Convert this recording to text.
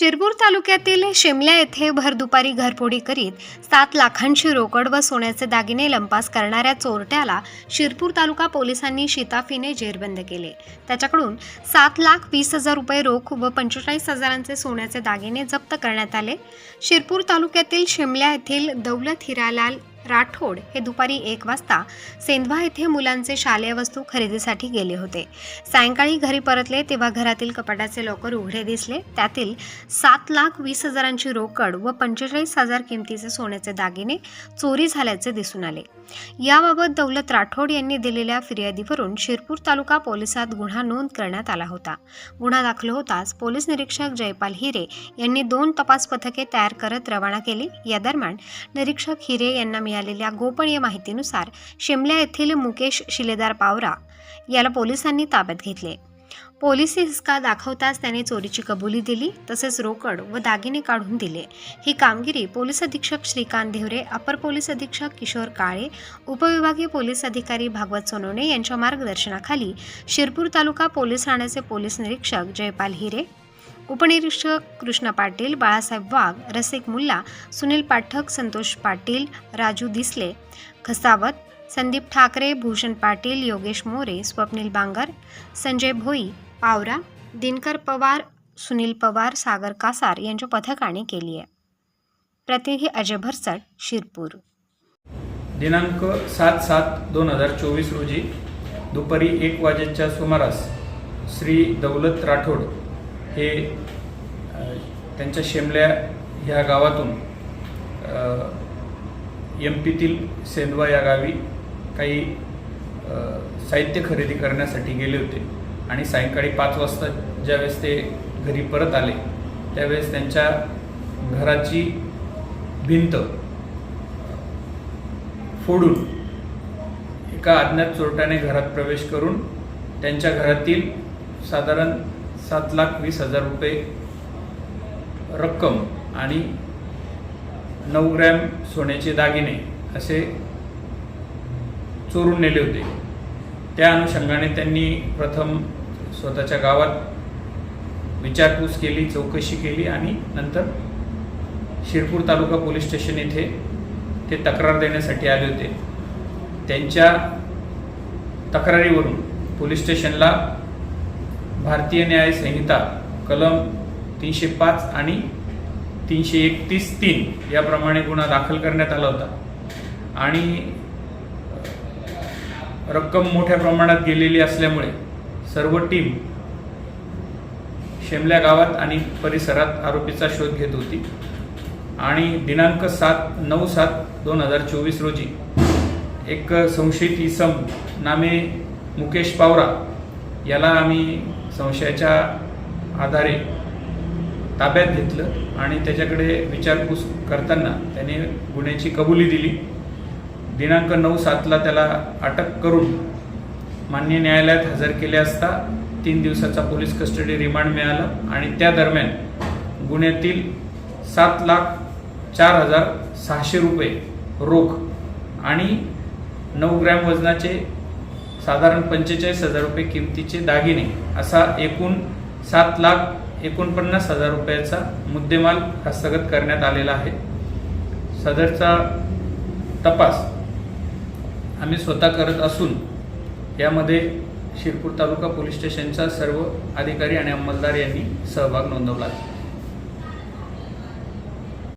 शिरपूर तालुक्यातील शिमल्या येथे भर दुपारी घरफोडी करीत सात लाखांची रोकड व सोन्याचे दागिने लंपास करणाऱ्या चोरट्याला शिरपूर तालुका पोलिसांनी शिताफीने जेरबंद केले. त्याच्याकडून सात लाख वीस हजार रुपये रोख व पंचेचाळीस हजारांचे सोन्याचे दागिने जप्त करण्यात आले. शिरपूर तालुक्यातील शिमल्या येथील दौलत हिरालाल राठोड हे दुपारी एक वाजता सेंधवा येथे मुलांचे शालेय वस्तू खरेदीसाठी गेले होते. सायंकाळी घरी परतले तेव्हा घरातील कपाटाचे लॉकर उघडे दिसले. त्यातील सात लाख वीस हजारांची रोकड व पंचेचाळीस हजार किमतीचे सोन्याचे दागिने चोरी झाल्याचे दिसून आले. याबाबत दौलत राठोड यांनी दिलेल्या फिर्यादीवरून शिरपूर तालुका पोलिसात गुन्हा नोंद करण्यात आला होता. गुन्हा दाखल होताच पोलीस निरीक्षक जयपाल हिरे यांनी दोन तपास पथके तयार करत रवाना केली. या दरम्यान निरीक्षक हिरे यांना मिळालेल्या गोपनीय माहितीनुसार शिमला येथील मुकेश शिलेदार पावरा याला पोलिसांनी ताब्यात घेतले. पोलिसी हिसका दाखवताच त्याने चोरीची कबुली दिली तसेच रोकड व दागिने काढून दिले. ही कामगिरी पोलीस अधीक्षक श्रीकांत धिवरे अपर पोलीस अधीक्षक किशोर काळे उपविभागीय पोलीस अधिकारी भागवत सोनवणे यांच्या मार्गदर्शनाखाली शिरपूर तालुका पोलीस ठाण्याचे पोलीस निरीक्षक जयपाल हिरे उपनिरीक्षक कृष्ण पाटील बाळासाहेब वाघ रसिक मुल्ला सुनील पाठक संतोष पाटील राजू दिसले खसावत संदीप ठाकरे भूषण पाटील योगेश मोरे स्वप्नील बांगर संजय भोई पावरा दिनकर पवार सुनील पवार सागर कासार यांच्या पथकाने केली आहे. प्रतिनिधी अजय भरसट शिरपूर. दिनांक सात सात दोन हजार चोवीस रोजी दुपारी एक वाजेच्या सुमारास श्री दौलत राठोड हे त्यांच्या शेमल्या ह्या गावातून एम पीतील सेंदवा या गावी काही साहित्य खरेदी करण्यासाठी गेले होते. आणि सायंकाळी पाच वाजता ज्यावेळेस ते घरी परत आले त्यावेळेस त्यांच्या घराची भिंत फोडून एका अज्ञात चोरट्याने घरात प्रवेश करून त्यांच्या घरातील साधारण सात लाख वीस हजार रुपये रक्कम आणि नऊ ग्रॅम सोन्याचे दागिने असे चोरून नेले होते. त्या अनुषंगाने त्यांनी प्रथम स्वतःच्या गावात विचारपूस केली चौकशी केली आणि नंतर शिरपूर तालुका पोलीस स्टेशन येथे ते तक्रार देण्यासाठी आले होते. त्यांच्या तक्रारीवरून पोलीस स्टेशनला भारतीय न्याय संहिता कलम तीनशे पाच आणि तीनशे एकतीस तीन याप्रमाणे गुन्हा दाखल करण्यात आला होता. आणि रक्कम मोठ्या प्रमाणात गेलेली असल्यामुळे सर्व टीम शेमल्या गावात आणि परिसरात आरोपीचा शोध घेत होती. आणि दिनांक सात नऊ सात दोन हजार चोवीस रोजी एक संशयित इसम नामे मुकेश पावरा याला आम्ही संशयाच्या आधारे ताब्यात घेतलं आणि त्याच्याकडे विचारपूस करताना त्याने गुन्ह्याची कबुली दिली. दिनांक नऊ सातला त्याला अटक करून मान्य न्यायालयात हजर केले असता तीन दिवसाचा पोलीस कस्टडी रिमांड मिळाला आणि त्या दरम्यान गुन्ह्यातील सात लाख चार हजार सहाशे रुपये रोख आणि नऊ ग्रॅम वजनाचे साधारण पंचेचाळीस हजार रुपये किमतीचे दागिने असा एकूण सात लाख एकोणपन्नास हजार रुपयाचा मुद्देमाल हस्तगत करण्यात आलेला आहे. सदरचा तपास आम्ही स्वतः करत असून यामध्ये शिरपूर तालुका पोलीस स्टेशनचा सर्व अधिकारी आणि अंमलदार यांनी सहभाग नोंदवला आहे.